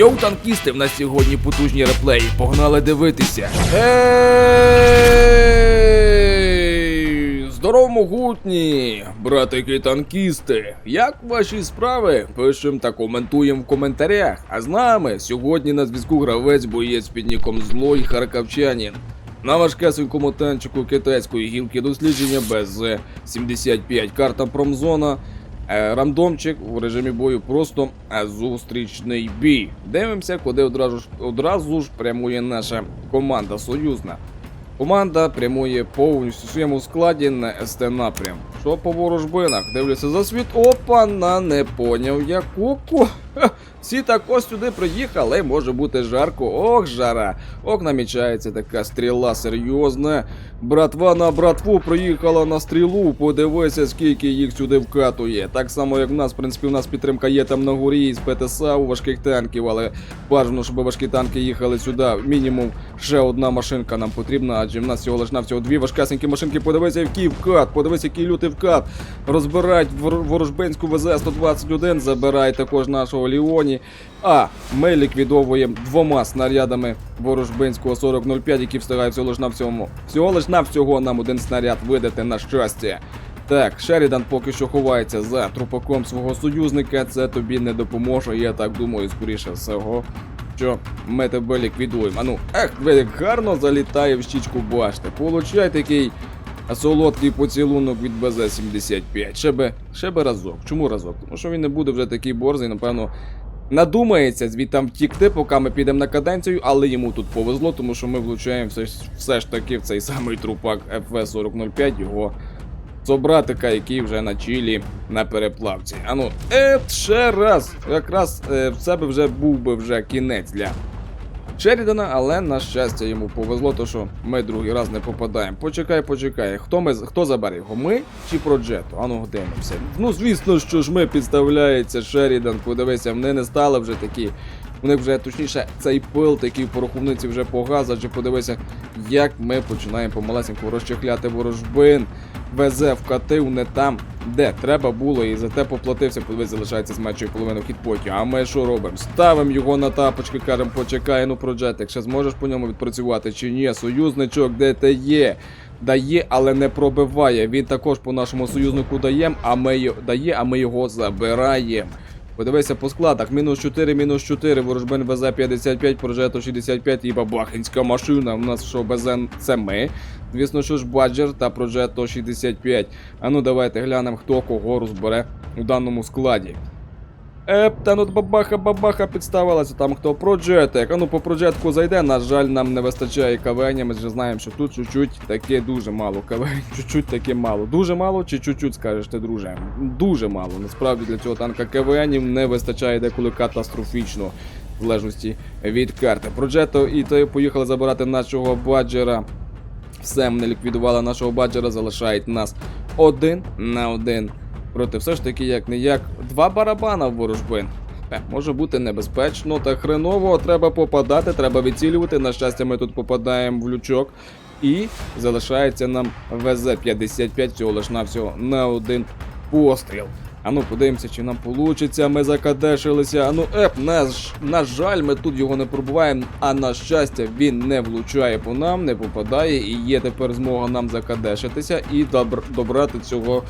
Йоу, танкісти, в нас сьогодні потужні реплеї. Погнали дивитися. Ей! Здорово, могутні, братики танкісти. Як ваші справи? Пишем та коментуємо в коментарях. А з нами сьогодні на зв'язку гравець боєць під ніком Злой Харківчанин. На важкесенькому танчику китайської гілки дослідження БЗ-75 карта Промзона. Е, Рандомчик в режимі бою просто е, зустрічний бій. Дивимося, куди одразу ж одразу ж прямує наша команда союзна. Команда прямує повністю в своєму складі на СТ напрям. Що по ворожбинах? Дивлюся за світ. Опа, на не поняв я куку. Всі також сюди приїхали, може бути жарко. Ох, жара. Ох, намічається така стріла серйозна. Братва на братву приїхала на стрілу. Подивися, скільки їх сюди вкатує. Так само, як в нас, в принципі, у нас підтримка є там на горі з ПТСА у важких танків, але бажано, щоб важкі танки їхали сюди. Мінімум ще одна машинка нам потрібна, адже в нас всього лиш навсього дві важкасенькі машинки. Подивися, який вкат, подивися, який лютий вкат. Розбирають вор- ворожбинську ВЗ-121, забирають також нашого Ліоні. А ми ліквідовуємо двома снарядами ворожбинського 4005, які встигають всього лиш на всьому. Всього лиш на всього нам один снаряд видати на щастя. Так, Шерідан поки що ховається за трупаком свого союзника. Це тобі не допоможе, я так думаю, скоріше всього. Що ми тебе ліквідуємо. А ну, ех, ви гарно залітає в щічку башти. Получай такий солодкий поцілунок від БЗ-75. Ще би, ще би разок. Чому разок? Тому що він не буде вже такий борзий, напевно. Надумається звідти втікти, поки ми підемо на каденцію, але йому тут повезло, тому що ми влучаємо все, все ж таки в цей самий трупак FV-4005, його собратика, який вже на чилі на переплавці. Ану, е, ще раз. Якраз е, в себе вже був би вже кінець для Шерідана, але на щастя йому повезло, то що ми другий раз не попадаємо. Почекай, почекай. Хто ми хто забере його? Ми чи Проджето? Ану дивимося. Ну звісно, що ж ми підставляється Шерідан. Подивися, вони не стали вже такі. У них вже точніше цей пил такий в пороховниці вже погас, адже подивися, як ми починаємо помалесенько розчехляти ворожбин. Везе вкатив не там, де треба було, і за те поплатився, подивись, залишається з меншою половиною хітпоті. А ми що робимо? Ставимо його на тапочки, кажемо, почекай, ну проджетик, ще зможеш по ньому відпрацювати чи ні? Союзничок, де ти є? Дає, але не пробиває. Він також по нашому союзнику дає, а ми дає, а ми його забираємо. Подивися по складах. Мінус 4, мінус 4, ворожбин ВЗ 55, прожето 65 і бабахинська машина. У нас що, БЗ це ми. Звісно, що ж Баджер та прожето 65. А ну давайте глянемо, хто кого розбере у даному складі. Еп, та ну бабаха бабаха підставилася там хто Проджетик. А ну по проджетку зайде. На жаль, нам не вистачає КВН. Ми ж знаємо, що тут чуть-чуть таке дуже мало. КВН чуть-чуть таке мало. Дуже мало чи чуть-чуть скажеш ти, друже? Дуже мало. Насправді для цього танка КВНів не вистачає деколи катастрофічно. В залежності від карти. Проджето і то поїхали забирати нашого баджера. Все, ми ліквідували нашого баджера, залишають нас один на один. Проте все ж таки, як не як, два барабана в ворожбин. Е, може бути небезпечно та хреново, треба попадати, треба відцілювати. На щастя, ми тут попадаємо в лючок. І залишається нам ВЗ-55 всього лиш навсього на один постріл. А ну подивимося, чи нам получиться. Ми закадешилися. А ну еп, на, на жаль, ми тут його не пробуваємо. А на щастя, він не влучає по нам, не попадає, і є тепер змога нам закадешитися і добр- добрати цього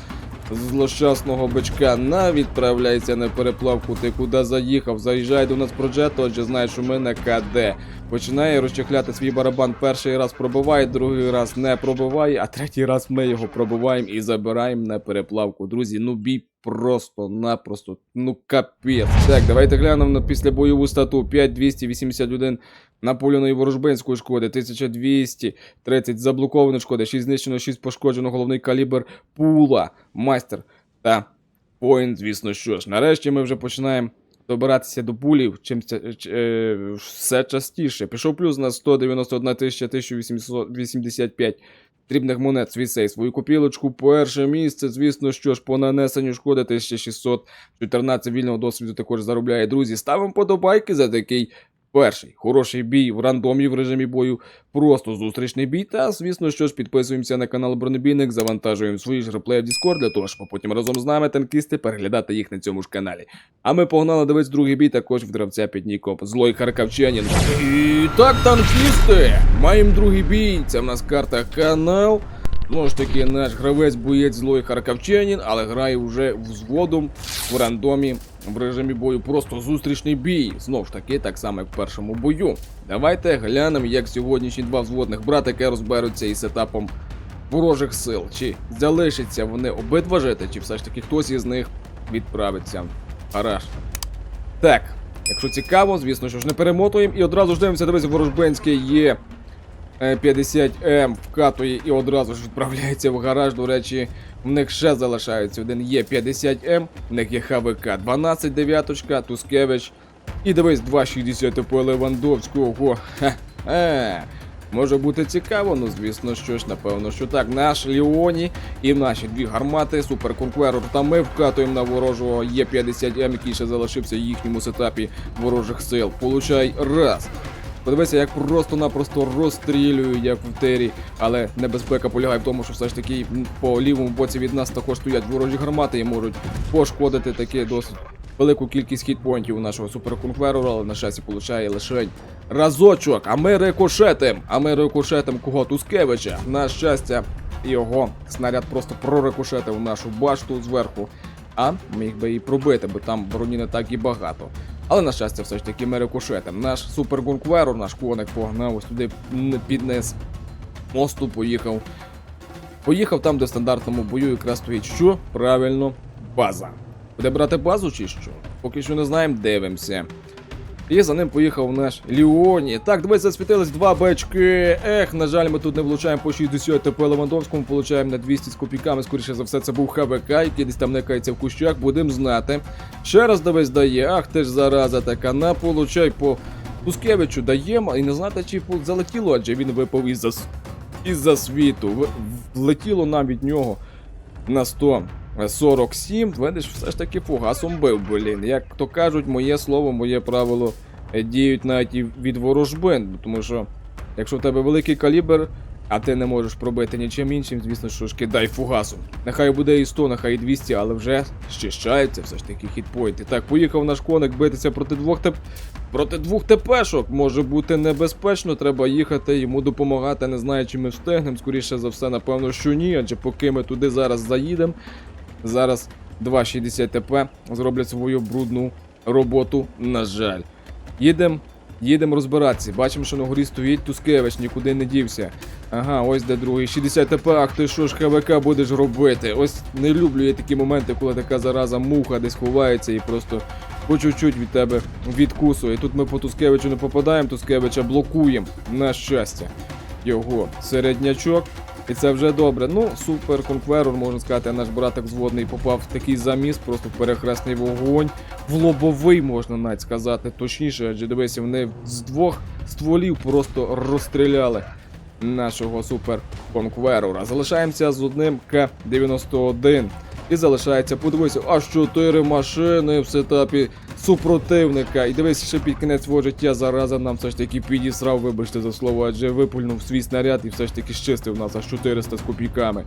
злощасного бичка. На відправляється на переплавку. Ти куди заїхав? Заїжджає до нас проджето, отже що ми на КД. Починає розчехляти свій барабан. Перший раз пробиває, другий раз не пробиває, а третій раз ми його пробиваємо і забираємо на переплавку. Друзі, ну бій просто-напросто, ну капець. Так, давайте глянемо на післябойову стату. 5281 наполеоної ворожбинської шкоди, 1230 заблокованої шкоди, 6 знищено, 6 пошкоджено, головний калібр пула, майстер та воїн, звісно що ж. Нарешті ми вже починаємо добиратися до пулів, чим е, все частіше. Пішов плюс на 191 тисяча 1885 дрібних монет свісей. Свою копілочку перше місце, звісно, що ж, по нанесенню шкоди 1614 вільного досвіду також заробляє. Друзі, ставимо подобайки за такий Перший хороший бій в рандомі в режимі бою, просто зустрічний бій. Та, звісно, що ж, підписуємося на канал Бронебійник, завантажуємо свої ж реплеї в Discord для того, щоб потім разом з нами танкісти переглядати їх на цьому ж каналі. А ми погнали дивитися другий бій також в гравця під ніком Злой Харківчанин. І так, танкісти! Маємо другий бій. Це в нас карта канал. Знову ж таки, наш гравець боєць злой харківчанин, але грає вже взводом в рандомі в режимі бою. Просто зустрічний бій. Знову ж таки, так само як в першому бою. Давайте глянемо, як сьогоднішні два взводних братики розберуться із сетапом ворожих сил. Чи залишаться вони обидва жити, чи все ж таки хтось із них відправиться. Гараж. Так, якщо цікаво, звісно, що ж не перемотуємо і одразу ж дивимося, дивися, ворожбенське є. Е, 50М вкатує і одразу ж відправляється в гараж. До речі, в них ще залишається один є 50М, в них є ХВК 12 дев'яточка, Тускевич. І дивись, 2,60 по Левандовського. Ха-ха. Може бути цікаво, ну звісно, що ж, напевно, що так. Наш Ліоні і наші дві гармати, суперконкурор та ми вкатуємо на ворожого Є50М, який ще залишився в їхньому сетапі ворожих сил. Получай раз. Подивися, як просто-напросто розстрілюють, як в тері. Але небезпека полягає в тому, що все ж таки по лівому боці від нас також стоять ворожі гармати і можуть пошкодити таки досить велику кількість хітпоінтів у нашого суперконкверора, але на щастя получає лише разочок. А ми рикошетим. А ми рикошетим кого Тускевича. На щастя, його снаряд просто прорикошетив нашу башту зверху. А міг би і пробити, бо там броні не так і багато. Але на щастя, все ж таки ми рикошетим. Наш супергункверор, наш коник погнав ось туди м, під низ мосту, поїхав. Поїхав там, де в стандартному бою якраз стоїть що? Правильно, база. Буде брати базу чи що? Поки що не знаємо, дивимося. І за ним поїхав наш Ліоні. Так, дивись, засвітились два бечки. Ех, на жаль, ми тут не влучаємо по 60 ТП Левандовському, получаємо на 200 з копійками. Скоріше за все, це був ХВК, який десь там никається в кущах, будемо знати. Ще раз дивись дає. Ах, ти ж зараза така, на получай по Тускевичу даємо, і не знати, чи залетіло, адже він випав із-за із-за світу. Влетіло нам від нього на 147. Видиш, все ж таки фугасом бив, блін. Як то кажуть, моє слово, моє правило е, діють навіть і від ворожбин. Тому що, якщо в тебе великий калібр, а ти не можеш пробити нічим іншим, звісно, що ж кидай фугасом. Нехай буде і 100, нехай і 200, але вже щищається все ж таки хітпойнти. Так, поїхав наш коник битися проти двох теп... проти двох ТПшок. Може бути небезпечно, треба їхати, йому допомагати. Не знаю, чи ми встигнемо. Скоріше за все, напевно, що ні, адже поки ми туди зараз заїдемо, зараз 2,60 ТП зроблять свою брудну роботу, на жаль. Їдемо. Їдемо розбиратися. Бачимо, що на горі стоїть Тускевич, нікуди не дівся. Ага, ось де другий. 60 ТП, ах ти що ж ХВК будеш робити? Ось не люблю я такі моменти, коли така зараза муха десь ховається і просто по чуть-чуть від тебе відкусує. Тут ми по Тускевичу не попадаємо, Тускевича блокуємо. На щастя. Його середнячок. І це вже добре. Ну, супер конкверор, можна сказати, наш братик зводний попав в такий заміс, просто перехресний вогонь. В лобовий, можна навіть сказати, точніше, адже дивися, вони з двох стволів просто розстріляли нашого супер конкверора. Залишаємося з одним К-91. І залишається, подивися, аж чотири машини в сетапі супротивника. І дивись, ще під кінець свого життя зараза нам все ж таки підісрав, вибачте за слово, адже випульнув свій снаряд і все ж таки щистив нас аж 400 з копійками.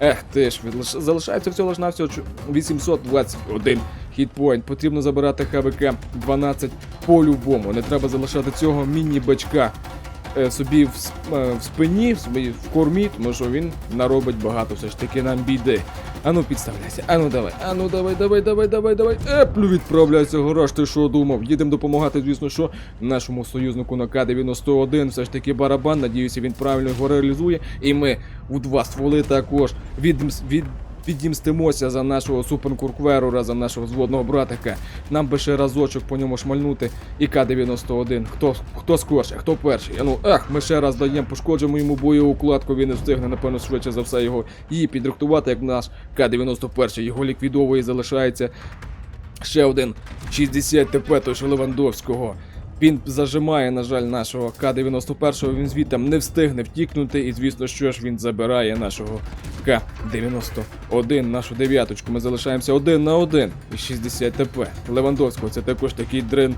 Ех ти ж, залишається всього лиш навсього 821 хітпоінт. Потрібно забирати ХВК 12 по-любому. Не треба залишати цього міні-бачка е, собі в, е, спині, в кормі, тому що він наробить багато все ж таки нам біди. Ану, підставляйся, ану давай, ану давай, давай, давай, давай, давай. Еплю відправляйся, гараж, ти що думав? Їдемо допомагати, звісно, що нашому союзнику на К-91, все ж таки барабан. Надіюся, він правильно його реалізує. І ми у два стволи також від... від. Відімстимося за нашого суперкуркверора, за нашого зводного братика. Нам би ще разочок по ньому шмальнути. І К-91. Хто, хто скорше, хто перший? Ну, ах, ми ще раз даємо, пошкоджуємо йому бойову кладку, він не встигне, напевно, швидше за все його її підрихтувати, як наш К-91. Його ліквідовує, залишається ще один 60 ТП, той що Левандовського. Він зажимає, на жаль, нашого К-91, він звідти не встигне втікнути, і звісно, що ж він забирає нашого К-91, нашу дев'яточку. Ми залишаємося один на один і 60 ТП. Левандовського це також такий дрин.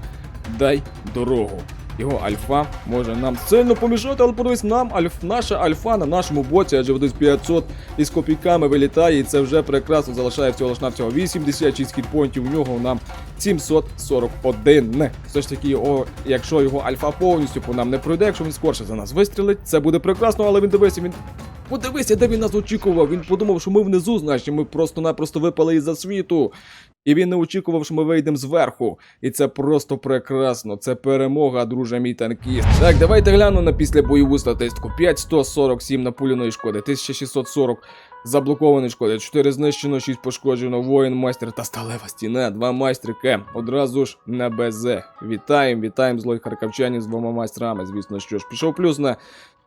Дай дорогу. його альфа може нам сильно помішати, але подивись, нам альф, наша альфа на нашому боці, адже десь 500 із копійками вилітає, і це вже прекрасно залишає всього лиш навсього 86 хітпоінтів, у нього нам 741. Все ж таки, його, якщо його альфа повністю по нам не пройде, якщо він скорше за нас вистрілить, це буде прекрасно, але він дивися, він. Подивися, де він нас очікував. Він подумав, що ми внизу, значить ми просто-напросто випали із-за світу. І він не очікував, що ми вийдемо зверху. І це просто прекрасно. Це перемога, друже мій танкіст. Так, давайте глянемо на післябойову статистику. 5147 напуляної шкоди, 1640 заблокованої шкоди, 4 знищено, 6 пошкоджено, воїн, майстер та сталева стіна, 2 майстрики. Одразу ж на БЗ. Вітаємо, вітаємо злой харківчані з двома майстрами. Звісно, що ж, пішов плюс на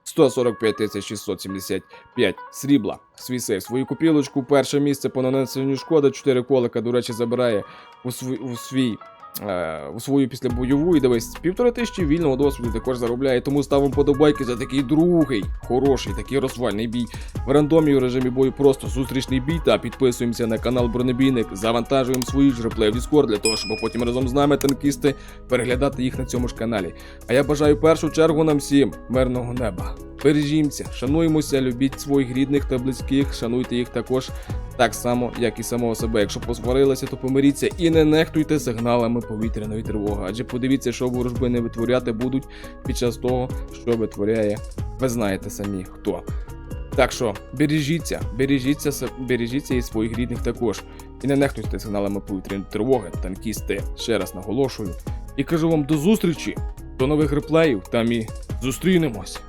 145 675 срібла. Свій сейф, свою купілочку. Перше місце по нанесенню шкоди. 4 колика, до речі, забирає у свій. У свій свою післябойову і дивись, півтори тисячі вільного досвіду також заробляє, тому ставимо подобайки за такий другий, хороший, такий розвальний бій. В рандомі у режимі бою просто зустрічний бій та підписуємося на канал Бронебійник, завантажуємо свої ж реплеї в Discord для того, щоб потім разом з нами танкісти переглядати їх на цьому ж каналі. А я бажаю першу чергу нам всім мирного неба. Бережімося, шануємося, любіть своїх рідних та близьких, шануйте їх також так само, як і самого себе. Якщо посварилися, то помиріться і не нехтуйте сигналами повітряної тривоги. Адже подивіться, що ворожби не витворяти будуть під час того, що витворяє. Ви знаєте самі хто. Так що бережіться, бережіться, бережіться і своїх рідних також. І не нехтуйте сигналами повітряної тривоги, танкісти. Ще раз наголошую. І кажу вам до зустрічі, до нових реплеїв, там і зустрінемось.